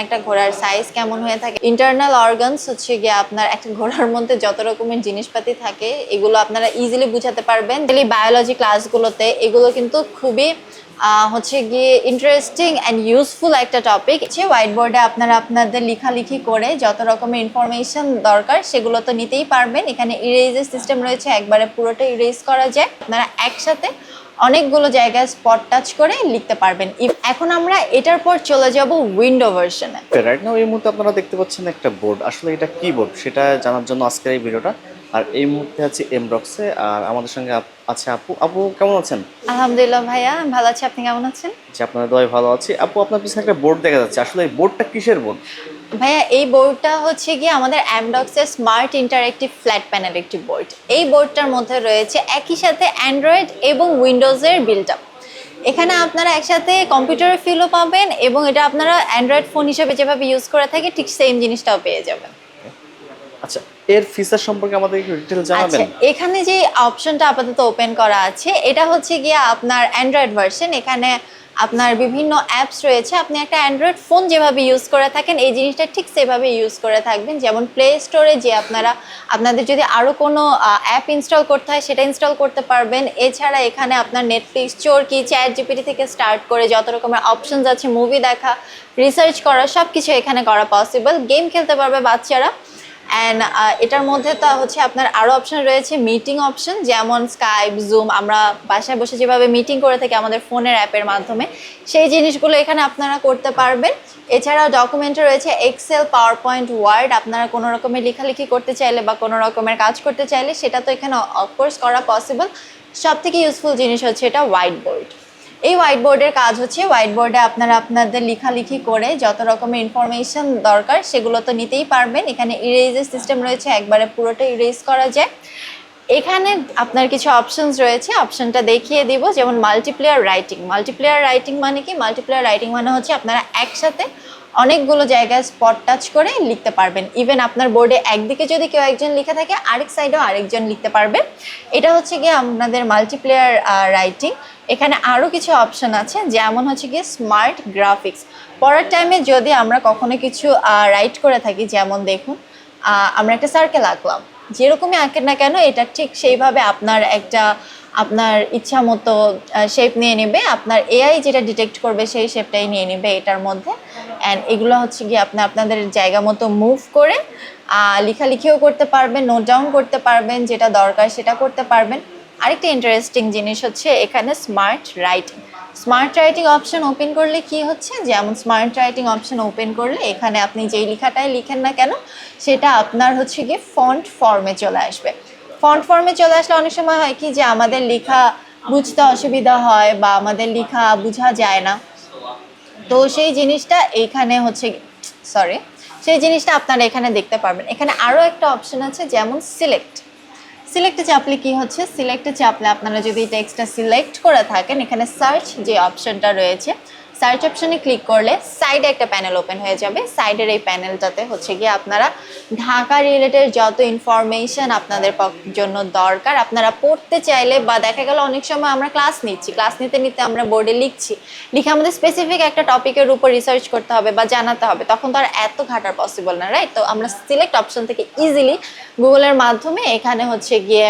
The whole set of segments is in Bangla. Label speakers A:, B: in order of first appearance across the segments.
A: একটা ঘোড়ার সাইজ কেমন হয়ে থাকে? ইন্টারনাল অর্গানস হচ্ছে গিয়ে আপনার একটা ঘোড়ার মধ্যে যত রকমের জিনিসপাতি থাকে, এগুলো আপনারা ইজিলি বুঝাতে পারবেন। বায়োলজি ক্লাসগুলোতে এগুলো কিন্তু খুবই হচ্ছে গিয়ে ইন্টারেস্টিং অ্যান্ড ইউজফুল একটা টপিক হচ্ছে হোয়াইট বোর্ডে আপনারা আপনাদের লেখালেখি করে যত রকমের ইনফরমেশন দরকার সেগুলো তো নিতেই পারবেন। এখানে ইরেজের সিস্টেম রয়েছে একবারে পুরোটা ইরেজ করা যায়। আপনারা একসাথে অনেকগুলো জায়গায় স্পট টাচ করে লিখতে পারবেন। ইফ- এখন আমরা এটার পর চলে যাব উইন্ডো ভার্সনে
B: রাইট নাও এই মুহূর্তে আপনারা দেখতে পাচ্ছেন একটা বোর্ড আসলে এটা কি বোর্ড সেটা জানার জন্য আজকের এই ভিডিওটা। আর এই মুহূর্তে আছে এম রক্সে আর আমাদের সঙ্গে আছে আপু আপু কেমন আছেন?
A: আলহামদুলিল্লাহ ভাইয়া ভালো আছি। আপনি কেমন আছেন?
B: যে আপনার দয় ভালো আছি। আপু আপনার পিছনে একটা বোর্ড দেখা যাচ্ছে। আসলে এই বোর্ডটা কিসের বোর্ড?
A: ভাইয়া এই বোর্ডটা হচ্ছে গিয়ে আমাদের অ্যামডক্সের স্মার্ট ইন্টারেক্টিভ ফ্ল্যাট প্যানেল একটি বোর্ড। এই বোর্ডটার মধ্যে রয়েছে একই সাথে অ্যান্ড্রয়েড এবং উইন্ডোজের বিল্ড আপ এখানে আপনারা একসাথে কম্পিউটারের ফিলও পাবেন এবং এটা আপনারা অ্যান্ড্রয়েড ফোন হিসেবে যেভাবে ইউজ করে থাকে ঠিক সেম জিনিসটাও পেয়ে যাবেন।
B: আচ্ছা এর ফিচার সম্পর্কে আমাদের একটু
A: আচ্ছা
B: জানাবেন?
A: এখানে যে অপশনটা আপাতত ওপেন করা আছে, এটা হচ্ছে গিয়ে আপনার অ্যান্ড্রয়েড ভার্সন এখানে আপনার বিভিন্ন অ্যাপস রয়েছে। আপনি একটা অ্যান্ড্রয়েড ফোন যেভাবে ইউজ করে থাকেন, এই জিনিসটা ঠিক সেভাবে ইউজ করে থাকবেন। যেমন প্লে স্টোরে যে আপনারা, আপনাদের যদি আরও কোনো অ্যাপ ইনস্টল করতে হয়, সেটা ইনস্টল করতে পারবেন। এছাড়া এখানে আপনার নেটফ্লিক্স চোরকি চ্যাট জিপিটি থেকে স্টার্ট করে যত রকমের অপশনস আছে মুভি দেখা রিসার্চ করা সব কিছু এখানে করা পসিবল গেম খেলতে পারবে বাচ্চারা। অ্যান্ড এটার মধ্যে তো হচ্ছে আপনার আরও অপশন রয়েছে মিটিং অপশন যেমন স্কাইপ জুম আমরা বাসায় বসে যেভাবে মিটিং করে থাকি আমাদের ফোনের অ্যাপের মাধ্যমে, সেই জিনিসগুলো এখানে আপনারা করতে পারবেন। এছাড়াও ডকুমেন্টে রয়েছে এক্সেল পাওয়ার পয়েন্ট ওয়ার্ড আপনারা কোনো রকমের লেখালেখি করতে চাইলে বা কোনো রকমের কাজ করতে চাইলে, সেটা তো এখানে অফকোর্স করা পসিবল সব থেকে ইউজফুল জিনিস হচ্ছে এটা হোয়াইট বোর্ড এই হোয়াইট বোর্ডের কাজ হচ্ছে হোয়াইট বোর্ডে আপনারা আপনাদের লেখালেখি করে যত রকমের ইনফরমেশন দরকার, সেগুলো তো নিতেই পারবেন। এখানে ইরেজের সিস্টেম রয়েছে, একবারে পুরোটা ইরেজ করা যায়। এখানে আপনার কিছু অপশনস রয়েছে অপশনটা দেখিয়ে দিব, যেমন মাল্টিপ্লেয়ার রাইটিং মাল্টিপ্লেয়ার রাইটিং মানে কি? মাল্টিপ্লেয়ার রাইটিং মানে হচ্ছে আপনারা একসাথে অনেকগুলো জায়গায় স্পট টাচ করে লিখতে পারবেন। ইভেন আপনার বোর্ডে একদিকে যদি কেউ একজন লিখে থাকে, আরেক সাইডেও আরেকজন লিখতে পারবে। এটা হচ্ছে গিয়ে আপনাদের মাল্টিপ্লেয়ার রাইটিং এখানে আরও কিছু অপশন আছে, যেমন হচ্ছে গিয়ে স্মার্ট গ্রাফিক্স পড়ার টাইমে যদি আমরা কখনো কিছু রাইট করে থাকি, যেমন দেখুন আমরা একটা সার্কেল আঁকলাম। যেরকমই আঁকেন না কেন, এটা ঠিক সেইভাবে আপনার একটা আপনার ইচ্ছা মতো শেপ নিয়ে নেবে। আপনার এআই যেটা ডিটেক্ট করবে সেই শেপটাই নিয়ে নেবে এটার মধ্যে। অ্যান্ড এগুলো হচ্ছে গিয়ে আপনি আপনাদের জায়গা মতো মুভ করে লেখালেখিও করতে পারবেন নোট ডাউন করতে পারবেন, যেটা দরকার সেটা করতে পারবেন। আরেকটা ইন্টারেস্টিং জিনিস হচ্ছে এখানে smart writing smart writing option open করলে কি হচ্ছে? যেমন স্মার্ট রাইটিং অপশন ওপেন করলে এখানে আপনি যেই লেখাটাই লিখেন না কেন, সেটা আপনার হচ্ছে গিয়ে ফন্ট ফর্মে চলে আসবে। ফন্ট ফর্মে চলে আসলে অনেক সময় হয় কি যে আমাদের লেখা বুঝতে অসুবিধা হয় বা আমাদের লেখা বোঝা যায় না। তো সেই জিনিসটা এইখানে হচ্ছে সরি সেই জিনিসটা আপনারা এখানে দেখতে পারবেন। এখানে আরও একটা অপশন আছে যেমন সিলেক্ট সিলেক্টে চাপলে কি হচ্ছে? সিলেক্টে চাপলে আপনারা যদি টেক্সটটা সিলেক্ট করে থাকেন, এখানে সার্চ যে অপশনটা রয়েছে সার্চ অপশনে ক্লিক করলে সাইডে একটা প্যানেল ওপেন হয়ে যাবে। সাইডের এই প্যানেলটাতে হচ্ছে গিয়ে আপনারা ঢাকা রিলেটেড যত ইনফরমেশন আপনাদের জন্য দরকার, আপনারা পড়তে চাইলে বা দেখা গেল অনেক সময় আমরা ক্লাস নিচ্ছি ক্লাস নিতে নিতে আমরা বোর্ডে লিখছি, লিখে আমাদের স্পেসিফিক একটা টপিকের উপর রিসার্চ করতে হবে বা জানাতে হবে। তখন তো আর এত ঘাটার পসিবল না রাইট তো আমরা সিলেক্ট অপশন থেকে ইজিলি গুগলের মাধ্যমে এখানে হচ্ছে গিয়ে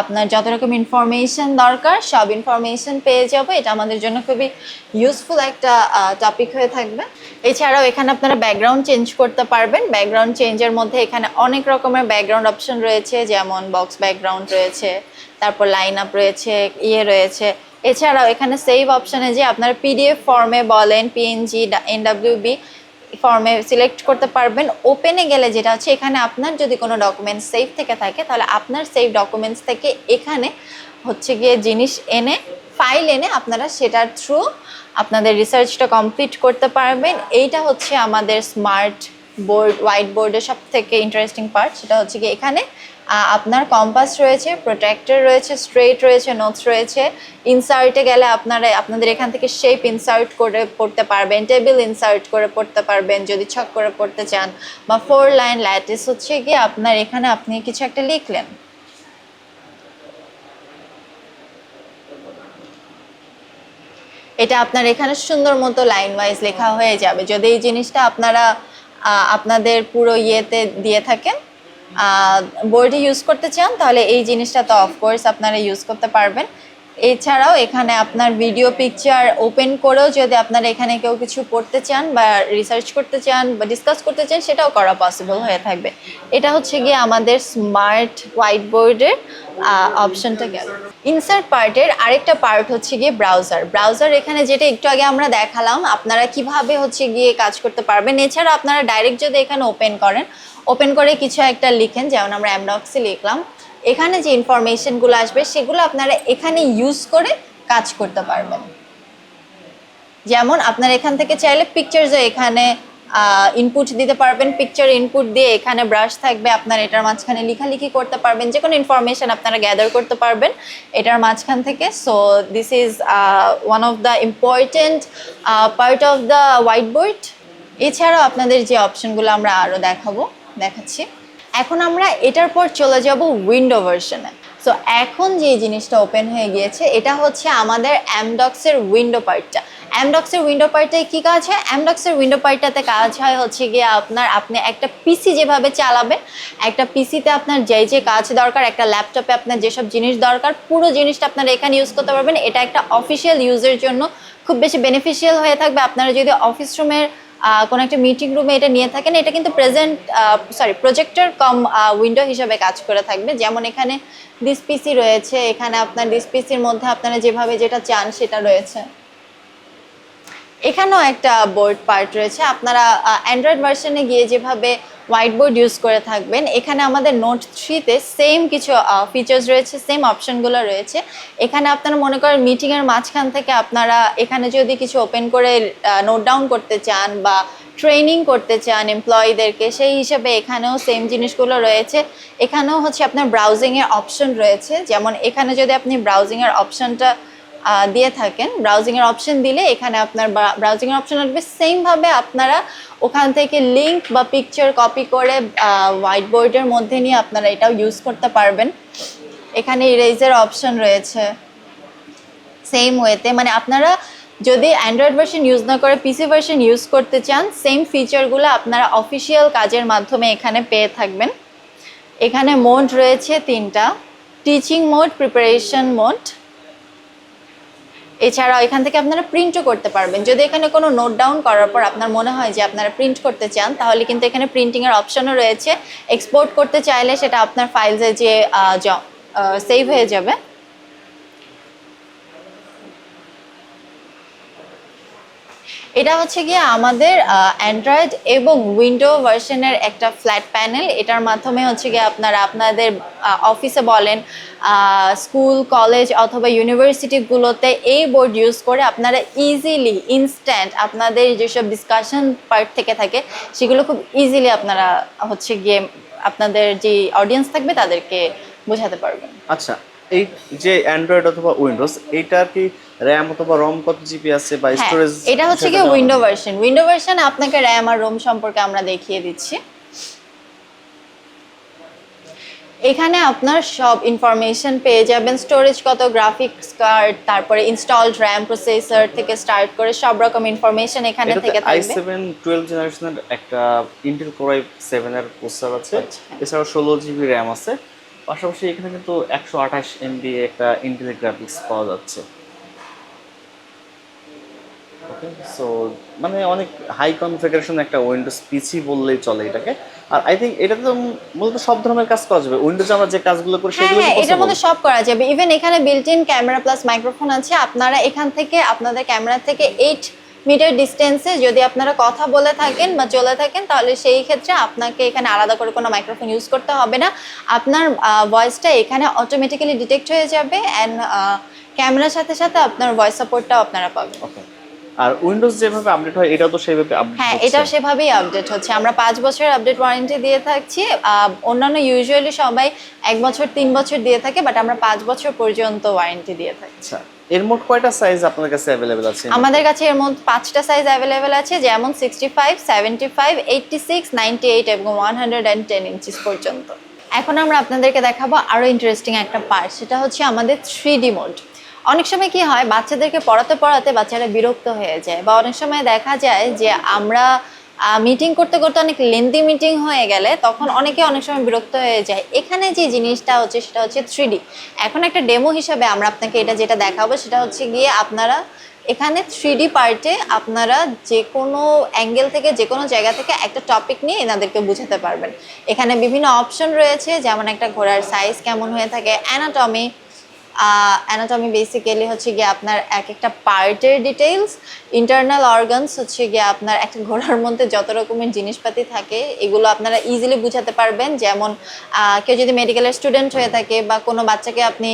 A: আপনার যত রকম ইনফরমেশন দরকার, সব ইনফরমেশন পেয়ে যাব। এটা আমাদের জন্য খুবই ইউজফুল একটা টপিক হয়ে থাকবে। এছাড়াও এখানে আপনারা ব্যাকগ্রাউন্ড চেঞ্জ করতে পারবেন। ব্যাকগ্রাউন্ড চেঞ্জের মধ্যে এখানে অনেক রকমের ব্যাকগ্রাউন্ড অপশন রয়েছে, যেমন বক্স ব্যাকগ্রাউন্ড রয়েছে, তারপর লাইন আপ রয়েছে ইয়ে রয়েছে। এছাড়াও এখানে সেভ অপশানে যে আপনারা পিডিএফ ফর্মে বলেন পিএনজি এনডাব্লিউবি ফর্মে সিলেক্ট করতে পারবেন। ওপেনে গেলে যেটা হচ্ছে, এখানে আপনার যদি কোনো ডকুমেন্টস সেভ থেকে থাকে, তাহলে আপনার সেভ ডকুমেন্টস থেকে এখানে হচ্ছে গিয়ে জিনিস এনে ফাইল এনে আপনারা সেটার থ্রু আপনাদের রিসার্চটা কমপ্লিট করতে পারবেন। এইটা হচ্ছে আমাদের স্মার্ট বোর্ড হোয়াইট বোর্ডের সব থেকে ইন্টারেস্টিং পার্ট সেটা হচ্ছে কি এখানে আপনার কম্পাস রয়েছে প্রোটেক্টর রয়েছে স্ট্রেট রয়েছে নোটস রয়েছে। ইনসার্টে গেলে আপনারা, আপনাদের এখান থেকে শেপ ইনসার্ট করে পড়তে পারবেন টেবিল ইনসার্ট করে পড়তে পারবেন, যদি ছক করে পড়তে চান। বা ফোর লাইন ল্যাটিস হচ্ছে গিয়ে আপনার এখানে আপনি কিছু একটা লিখলেন। এটা আপনার এখানে সুন্দর মতো লাইন ওয়াইজ লেখা হয়ে যাবে। যদি এই জিনিসটা আপনারা আপনাদের পুরো ইয়েতে দিয়ে থাকেন বোর্ডে ইউজ করতে চান তাহলে এই জিনিসটা তো অফকোর্স আপনারা ইউজ করতে পারবেন। এছাড়াও এখানে আপনার ভিডিও পিকচার ওপেন করেও যদি আপনারা এখানে কেউ কিছু পড়তে চান বা রিসার্চ করতে চান বা ডিসকাস করতে চান, সেটাও করা পসিবল হয়ে থাকবে। এটা হচ্ছে গিয়ে আমাদের স্মার্ট হোয়াইট বোর্ডের অপশনটা গেল। ইনসার্ট পার্টের আরেকটা পার্ট হচ্ছে গিয়ে ব্রাউজার ব্রাউজার এখানে যেটা একটু আগে আমরা দেখালাম, আপনারা কীভাবে হচ্ছে গিয়ে কাজ করতে পারবেন। এছাড়া আপনারা ডাইরেক্ট যদি এখানে ওপেন করেন ওপেন করে কিছু একটা লিখেন, যেমন আমরা অ্যামডক্সে লিখলাম। এখানে যে ইনফরমেশনগুলো আসবে, সেগুলো আপনারা এখানে ইউজ করে কাজ করতে পারবেন। যেমন আপনারা এখান থেকে চাইলে পিকচার্সও এখানে ইনপুট দিতে পারবেন। পিকচার ইনপুট দিয়ে এখানে ব্রাশ থাকবে, আপনার এটার মাঝখানে লেখালেখি করতে পারবেন। যে কোনো ইনফরমেশন আপনারা গ্যাদার করতে পারবেন এটার মাঝখান থেকে। So this is one of the important part of the white board এছাড়াও আপনাদের যে অপশনগুলো আমরা আরও দেখাবো, দেখাচ্ছি। এখন আমরা এটার পর চলে যাব উইন্ডো ভার্সনে সো এখন যে জিনিসটা ওপেন হয়ে গিয়েছে, এটা হচ্ছে আমাদের অ্যামডক্সের উইন্ডো পার্টটা অ্যামডক্সের উইন্ডো পার্টটায় কী কাজ হয়? অ্যামডক্সের উইন্ডো পার্টটাতে কাজ হয় হচ্ছে গিয়ে আপনার, আপনি একটা পিসি যেভাবে চালাবেন, একটা পিসিতে আপনার যেই যে কাজ দরকার, একটা ল্যাপটপে আপনার যেসব জিনিস দরকার, পুরো জিনিসটা আপনারা এখানে ইউজ করতে পারবেন। এটা একটা অফিসিয়াল ইউজের জন্য খুব বেশি বেনিফিশিয়াল হয়ে থাকবে। আপনারা যদি অফিস রুমের কোনো একটা মিটিং রুমে এটা নিয়ে থাকেন, এটা কিন্তু present sorry projector cum window হিসাবে কাজ করে থাকবে। যেমন এখানে ডিসপিসি রয়েছে, এখানে আপনার ডিসপিসির মধ্যে আপনারা যেভাবে যেটা চান সেটা রয়েছে। এখানেও একটা বোর্ড পার্ট রয়েছে। আপনারা অ্যান্ড্রয়েড ভার্সনে গিয়ে যেভাবে হোয়াইট বোর্ড ইউজ করে থাকবেন, এখানে আমাদের নোট থ্রিতে সেম কিছু ফিচার্স রয়েছে সেম অপশনগুলো রয়েছে। এখানে আপনারা মনে করেন মিটিংয়ের মাঝখান থেকে আপনারা এখানে যদি কিছু ওপেন করে নোট ডাউন করতে চান বা ট্রেনিং করতে চান এমপ্লয়ীদেরকে সেই হিসেবে এখানেও সেম জিনিসগুলো রয়েছে। এখানেও হচ্ছে আপনার ব্রাউজিংয়ের অপশন রয়েছে। যেমন এখানে যদি আপনি ব্রাউজিংয়ের অপশনটা দিয়ে থাকেন। ব্রাউজিংয়ের অপশন দিলে এখানে আপনার ব্রাউজিংয়ের অপশন আসবে সেমভাবে আপনারা ওখান থেকে লিঙ্ক বা পিকচার কপি করে হোয়াইট বোর্ডের মধ্যে নিয়ে আপনারা এটাও ইউজ করতে পারবেন। এখানে ইরেজের অপশন রয়েছে। সেম ওয়েতে মানে আপনারা যদি অ্যান্ড্রয়েড ভার্সন ইউজ না করে পিসি ভার্সন ইউজ করতে চান সেম ফিচারগুলো আপনারা অফিসিয়াল কাজের মাধ্যমে এখানে পেয়ে থাকবেন। এখানে মোড রয়েছে তিনটা। টিচিং মোড প্রিপারেশন মোড এছাড়াও এখান থেকে আপনারা প্রিন্টও করতে পারবেন। যদি এখানে কোনো নোট ডাউন করার পর আপনার মনে হয় যে আপনারা প্রিন্ট করতে চান, তাহলে কিন্তু এখানে প্রিন্টিংয়ের অপশনও রয়েছে। এক্সপোর্ট করতে চাইলে সেটা আপনার ফাইলসে যে সেভ হয়ে যাবে। এটা হচ্ছে গিয়ে আমাদের অ্যান্ড্রয়েড এবং উইন্ডো ভার্সনের একটা ফ্ল্যাট প্যানেল এটার মাধ্যমে হচ্ছে গিয়ে আপনারা আপনাদের অফিসে বলেন স্কুল কলেজ অথবা ইউনিভার্সিটিগুলোতে এই বোর্ড ইউজ করে আপনারা ইজিলি ইনস্ট্যান্ট আপনাদের যেসব ডিসকাশন পার্ট থেকে থাকে, সেগুলো খুব ইজিলি আপনারা হচ্ছে গিয়ে আপনাদের যে অডিয়েন্স থাকবে তাদেরকে বোঝাতে পারবেন।
B: আচ্ছা এই যে অ্যান্ড্রয়েড অথবা উইন্ডোজ এইটার কি র্যাম অথবা রম কত জিবি আছে বা
A: হ্যাঁ
B: স্টোরেজ
A: এটা হচ্ছে গিয়ে উইন্ডো ভার্সন উইন্ডো ভার্সন আপনাকে র্যাম আর রোম সম্পর্কে আমরা দেখিয়ে দিচ্ছি। এখানে আপনার সব ইনফরমেশন পেয়ে যাবেন। স্টোরেজ কত গ্রাফিক্স কার্ড তারপরে ইনস্টলড র্যাম প্রসেসর থেকে স্টার্ট করে সব রকম ইনফরমেশন এখানে থেকে থাকবে।
B: সেভেন টুয়েলভ জেনারেশনের একটা ইন্টেল কোরাই সেভেন এর প্রসেসর আছে। এছাড়াও ষোলো জিবি র্যাম আছে। পাশাপাশি এখানে কিন্তু একশো আঠাশ এমবি একটা ইন্টেল গ্রাফিক্স পাওয়া যাচ্ছে। ওকে সো মানে অনেক হাই কনফিগারেশন একটা উইন্ডোজ পিসি বললেই চলে এটাকে। আর আই থিঙ্ক এটা তো মূলত সব ধরনের কাজ করা যাবে। উইন্ডোজে আমরা যে কাজগুলো করি
A: হ্যাঁ
B: সেগুলো
A: হ্যাঁ এটার? মধ্যে সব করা যাবে। ইভেন এখানে built in camera plus microphone আছে। আপনারা এখান থেকে আপনাদের ক্যামেরা থেকে এইট মিটার ডিস্টেন্সে যদি আপনারা কথা বলে থাকেন বা চলে থাকেন, তাহলে সেই ক্ষেত্রে আপনাকে এখানে আলাদা করে কোনো মাইক্রোফোন ইউজ করতে হবে না আপনার ভয়েসটা এখানে অটোমেটিক্যালি ডিটেক্ট হয়ে যাবে অ্যান্ড ক্যামেরার সাথে সাথে আপনার ভয়েস সাপোর্টটাও আপনারা পাবেন.
B: আর উইন্ডোজ যেভাবে আপডেট হয় এটাও তো সেভাবে আপডেট
A: হ্যাঁ এটা সেভাবেই আপডেট হচ্ছে। আমরা পাঁচ বছরের আপডেট ওয়ারেন্টি দিয়ে থাকছি। অন্যান্য ইউজুয়ালি সবাই এক বছর তিন বছর দিয়ে থাকে বাট আমরা পাঁচ বছর পর্যন্ত ওয়ারেন্টি দিয়ে থাকি।
B: আচ্ছা এর মোট কয়টা সাইজ আপনার কাছে অ্যাভেলেবেল আছে?
A: আমাদের কাছে এর মধ্যে পাঁচটা সাইজ অ্যাভেলেবেল আছে যেমন sixty five seventy five eighty six ninety eight এবং one hundred and ten inches পর্যন্ত। এখন আমরা আপনাদেরকে দেখাবো আরও ইন্টারেস্টিং একটা পার্ট সেটা হচ্ছে আমাদের থ্রি ডি মোড অনেক সময় কি হয়, বাচ্চাদেরকে পড়াতে পড়াতে বাচ্চারা বিরক্ত হয়ে যায় বা অনেক সময় দেখা যায় যে আমরা মিটিং করতে করতে অনেক লেন্দি মিটিং হয়ে গেলে তখন অনেকে অনেক সময় বিরক্ত হয়ে যায়। এখানে যে জিনিসটা হচ্ছে সেটা হচ্ছে থ্রি এখন একটা ডেমো হিসাবে আমরা আপনাকে এটা যেটা দেখাবো সেটা হচ্ছে গিয়ে আপনারা এখানে থ্রি পার্টে আপনারা যে কোনো অ্যাঙ্গেল থেকে যে কোনো জায়গা থেকে একটা টপিক নিয়ে এনাদেরকে বুঝাতে পারবেন। এখানে বিভিন্ন অপশন রয়েছে, যেমন একটা ঘোড়ার সাইজ কেমন হয়ে থাকে অ্যানাটমি অ্যানাটমি বেসিক্যালি হচ্ছে গিয়ে আপনার এক একটা পার্টের ডিটেলস ইন্টারনাল অর্গানস হচ্ছে গিয়ে আপনার একটা ঘোড়ার মধ্যে যত রকমের জিনিসপাতি থাকে, এগুলো আপনারা ইজিলি বুঝাতে পারবেন। যেমন কেউ যদি মেডিকেলের স্টুডেন্ট হয়ে থাকে বা কোনো বাচ্চাকে আপনি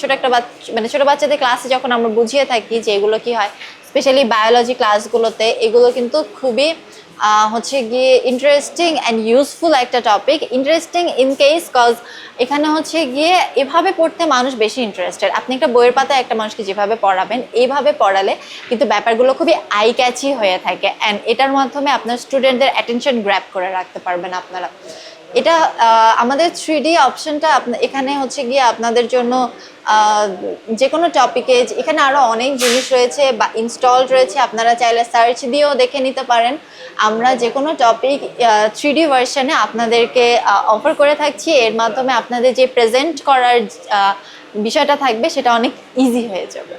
A: ছোট একটা বাচ্চা মানে ছোটো বাচ্চাদের ক্লাসে যখন আমরা বুঝিয়ে থাকি যে এগুলো কি হয় স্পেশালি বায়োলজি ক্লাসগুলোতে এগুলো কিন্তু খুবই হচ্ছে গিয়ে ইন্টারেস্টিং অ্যান্ড ইউজফুল একটা topic interesting in case cause এখানে হচ্ছে গিয়ে এভাবে পড়তে মানুষ বেশি ইন্টারেস্টেড আপনি একটা বইয়ের পাতায় একটা মানুষকে যেভাবে পড়াবেন এইভাবে পড়ালে কিন্তু ব্যাপারগুলো খুবই আই ক্যাচি হয়ে থাকে। অ্যান্ড এটার মাধ্যমে আপনার স্টুডেন্টদের অ্যাটেনশন গ্র্যাপ করে রাখতে পারবেন আপনারা। এটা আমাদের থ্রি ডি অপশনটা এখানে হচ্ছে গিয়ে আপনাদের জন্য যে কোনো টপিকে এখানে আরও অনেক জিনিস রয়েছে বা ইনস্টলড রয়েছে, আপনারা চাইলে সার্চ দিয়েও দেখে নিতে পারেন। আমরা যে কোনো টপিক থ্রি ডি ভার্সনে আপনাদেরকে অফার করে থাকছি। এর মাধ্যমে আপনাদের যে প্রেজেন্ট করার বিষয়টা থাকবে, সেটা অনেক ইজি হয়ে যাবে।